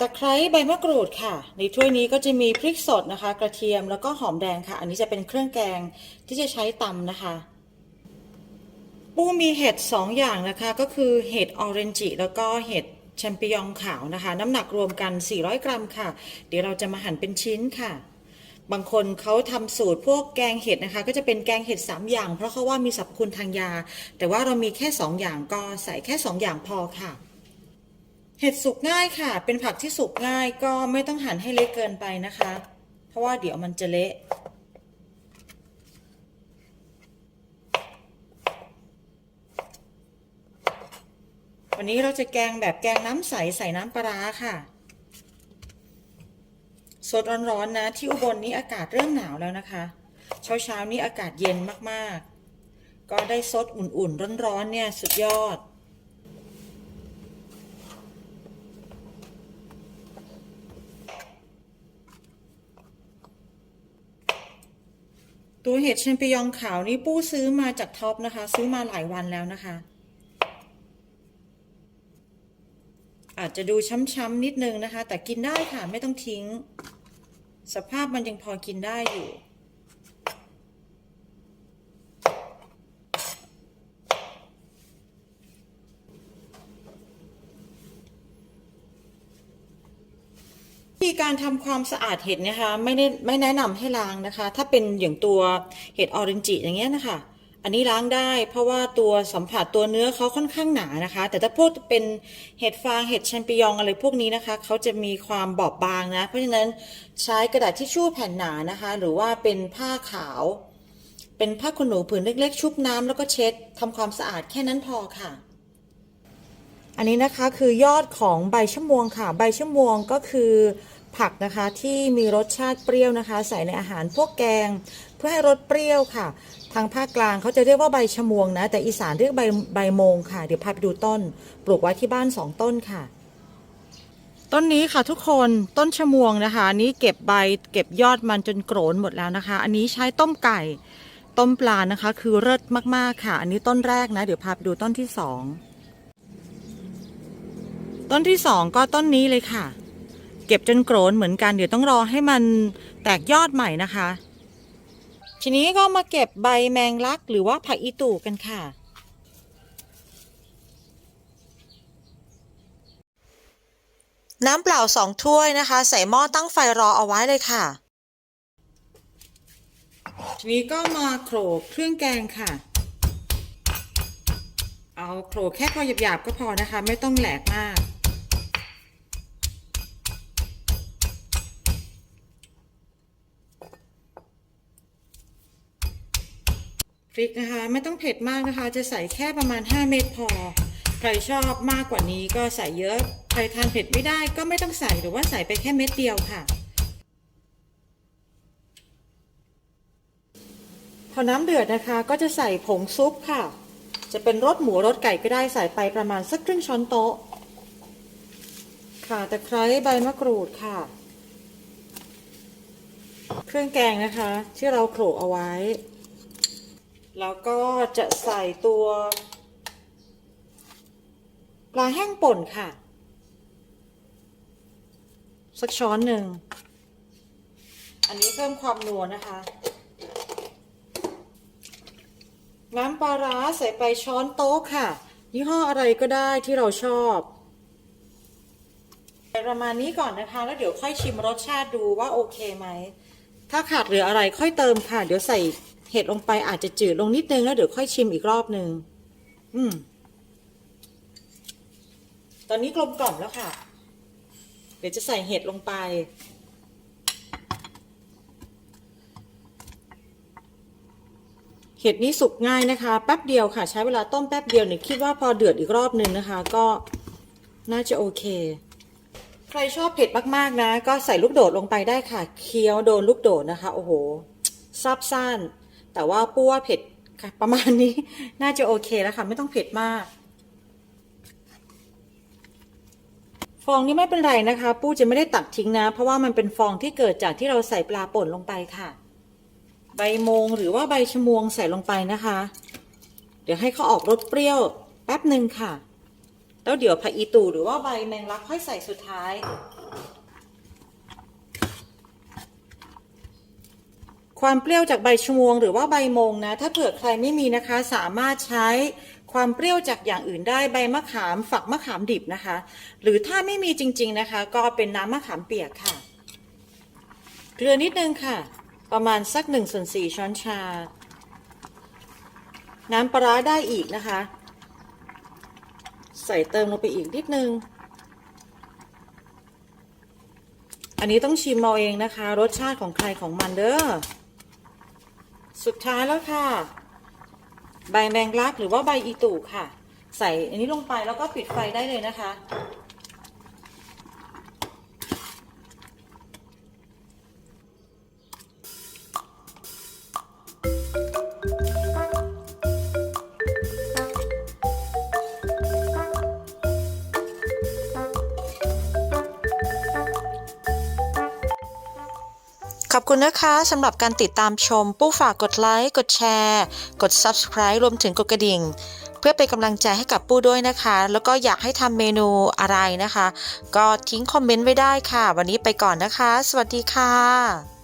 ตะไคร้ใบมะกรูดค่ะ ในถ้วยนี้ก็จะมีพริกสดนะคะ กระเทียมแล้วก็หอมแดงค่ะ อันนี้จะเป็นเครื่องแกงที่จะใช้ตำนะคะ ปูมีเห็ดสองอย่างนะคะ ก็คือเห็ดออเรนจิแล้วก็เห็ดแชมปิญองขาวนะคะ น้ำหนักรวมกัน 400 กรัมค่ะ เดี๋ยวเราจะมาหั่นเป็นชิ้นค่ะ บางคนเขาทำสูตรพวกแกงเห็ดนะคะ ก็จะเป็นแกงเห็ด3 อย่าง เพราะเขาว่ามีสรรพคุณทางยา แต่ว่าเรามีแค่ 2 อย่างก็ใส่แค่ 2 อย่างพอค่ะ เห็ดสุกง่ายค่ะ เป็นผักที่สุกง่ายก็ไม่ต้องหั่นให้เล็กเกินไปนะคะ เพราะว่าเดี๋ยวมันจะเละวันนี้เราจะแกงแบบแกงน้ำใสใส่น้ำปลาค่ะ สดร้อนๆนะที่อุบลนี้อากาศเริ่มหนาวแล้วนะคะ เช้าๆนี้อากาศเย็นมากๆ ก็ได้ซดอุ่นๆ ร้อนๆเนี่ยสุดยอด ตัวเห็ดแชมปิญองขาวนี่ปู้ซื้อมาจากท็อปนะคะ ซื้อมาหลายวันแล้วนะคะ อาจจะดูช้ำๆนิดนึงนะคะ แต่กินได้ค่ะไม่ต้องทิ้ง สภาพมันยังพอกินได้อยู่ การทำความสะอาดเห็ดนะคะไม่ได้ไม่แนะนำให้ล้างนะคะ ถ้าเป็นอย่างตัวเห็ดออเรนจิอย่างเงี้ยนะคะ อันนี้ล้างได้เพราะว่าตัวสัมผัสตัวเนื้อเขาค่อนข้างหนานะคะ แต่ถ้าพวกเป็นเห็ดฟางเห็ดแชมปิญองอะไรพวกนี้นะคะเขาจะมีความบอบบางนะ เพราะฉะนั้นใช้กระดาษทิชชู่แผ่นหนานะคะ หรือว่าเป็นผ้าขาว เป็นผ้าขนหนูผืนเล็กๆ ชุบน้ำแล้วก็เช็ดทำความสะอาดแค่นั้นพอค่ะอันนี้นะคะคือยอดของใบชะมวงค่ะ ใบชะมวงก็คือ ผักนะคะที่มีรสชาติเปรี้ยวนะคะ ใส่ในอาหารพวกแกง เพื่อให้รสเปรี้ยวค่ะ ทางภาคกลางเขาจะเรียกว่าใบชะมวงนะ แต่อีสานเรียกใบใบมงค่ะ เดี๋ยวพาไปดูต้น ปลูกไว้ที่บ้านสองต้นค่ะ ต้นนี้ค่ะทุกคนต้นชะมวงนะคะนนี้เก็บใบเก็บยอดมันจนโกรนหมดแล้วนะคะ อันนี้ใช้ต้มไก่ ต้มปลานะคะ คือเลิศมากๆค่ะ อันนี้ต้นแรกนะเดี๋ยวพาไปดูต้นที่สองต้นที่สองก็ต้นนี้เลยค่ะ เก็บจนโกรนเหมือนกัน เดี๋ยวต้องรอให้มันแตกยอดใหม่นะคะ ทีนี้ก็มาเก็บใบแมงลักหรือว่าผักอีตู่กันค่ะ น้ำเปล่าสองถ้วยนะคะ ใส่หม้อตั้งไฟรอเอาไว้เลยค่ะ ทีนี้ก็มาโขลกเครื่องแกงค่ะ เอาโขลกแค่พอหยาบๆก็พอนะคะ ไม่ต้องแหลกมาก พริกนะคะ ไม่ต้องเผ็ดมากนะคะ จะใส่แค่ประมาณ 5 เม็ดพอ ใครชอบมากกว่านี้ก็ใส่เยอะ ใครทานเผ็ดไม่ได้ก็ไม่ต้องใส่หรือว่าใส่ไปแค่เม็ดเดียวค่ะ พอน้ำเดือดนะคะก็จะใส่ผงซุปค่ะ จะเป็นรสหมูรสไก่ก็ได้ใส่ไปประมาณสักครึ่งช้อนโต๊ะ ค่ะตะไคร้ใบมะกรูดค่ะ เครื่องแกงนะคะ ที่เราโขลกเอาไว้ แล้วก็จะใส่ตัวปลาแห้งป่นค่ะ สักช้อนหนึ่ง อันนี้เพิ่มความนัวนะคะ น้ำปลาร้าใส่ไปช้อนโต๊ะค่ะ ยี่ห้ออะไรก็ได้ที่เราชอบประมาณนี้ก่อนนะคะ แล้วเดี๋ยวค่อยชิมรสชาติดูว่าโอเคไหม ถ้าขาดเหลืออะไรค่อยเติมค่ะ เดี๋ยวใส่ เห็ดลงไปอาจจะจืดลงนิดนึงแล้วเดี๋ยวค่อยชิมอีกรอบหนึ่งอืม ตอนนี้กลมกล่อมแล้วค่ะ เดี๋ยวจะใส่เห็ดลงไป เห็ดนี้สุกง่ายนะคะ แป๊บเดียวค่ะ ใช้เวลาต้มแป๊บเดียวเนี่ยคิดว่าพอเดือดอีกรอบหนึ่งนะคะ ก็น่าจะโอเค ใครชอบเผ็ดมากๆนะ ก็ใส่ลูกโดดลงไปได้ค่ะ เคี้ยวโดนลูกโดดนะคะ โอ้โหซับซ่าน แต่ว่าปูว่าเผ็ดค่ะประมาณนี้น่าจะโอเคแล้วค่ะ ไม่ต้องเผ็ดมาก ฟองนี้ไม่เป็นไรนะคะ ปูจะไม่ได้ตักทิ้งนะ เพราะว่ามันเป็นฟองที่เกิดจากที่เราใส่ปลาป่นลงไปค่ะ ใบมงหรือว่าใบชะมวงใส่ลงไปนะคะ เดี๋ยวให้เขาออกรสเปรี้ยวแป๊บหนึ่งค่ะ แล้วเดี๋ยวผักอีตูหรือว่าใบแมงลักค่อยใส่สุดท้าย ความเปรี้ยวจากใบชมวงหรือว่าใบมงนะ ถ้าเผื่อใครไม่มีนะคะ สามารถใช้ความเปรี้ยวจากอย่างอื่นได้ใบมะขามฝักมะขามดิบนะคะ หรือถ้าไม่มีจริง ๆนะคะ ก็เป็นน้ำมะขามเปียกค่ะเกลือนิดนึงค่ะ ประมาณสัก1ส่วน4ช้อนชา น้ำปลาร้าได้อีกนะคะ ใส่เติมลงไปอีกนิดนึงอันนี้ต้องชิมเอาเองนะคะ รสชาติของใครของมันเด้อ สุดท้ายแล้วค่ะ ใบแมงลักหรือว่าใบอีตู่ค่ะ ใส่อันนี้ลงไปแล้วก็ปิดไฟได้เลยนะคะ ขอบคุณนะคะสำหรับการติดตามชม ปู้ฝากกดไลค์ กดแชร์ กด Subscribe รวมถึงกดกระดิ่ง เพื่อเป็นกำลังใจให้กับปู้ด้วยนะคะ แล้วก็อยากให้ทำเมนูอะไรนะคะ ก็ทิ้งคอมเมนต์ไว้ได้ค่ะ วันนี้ไปก่อนนะคะ สวัสดีค่ะ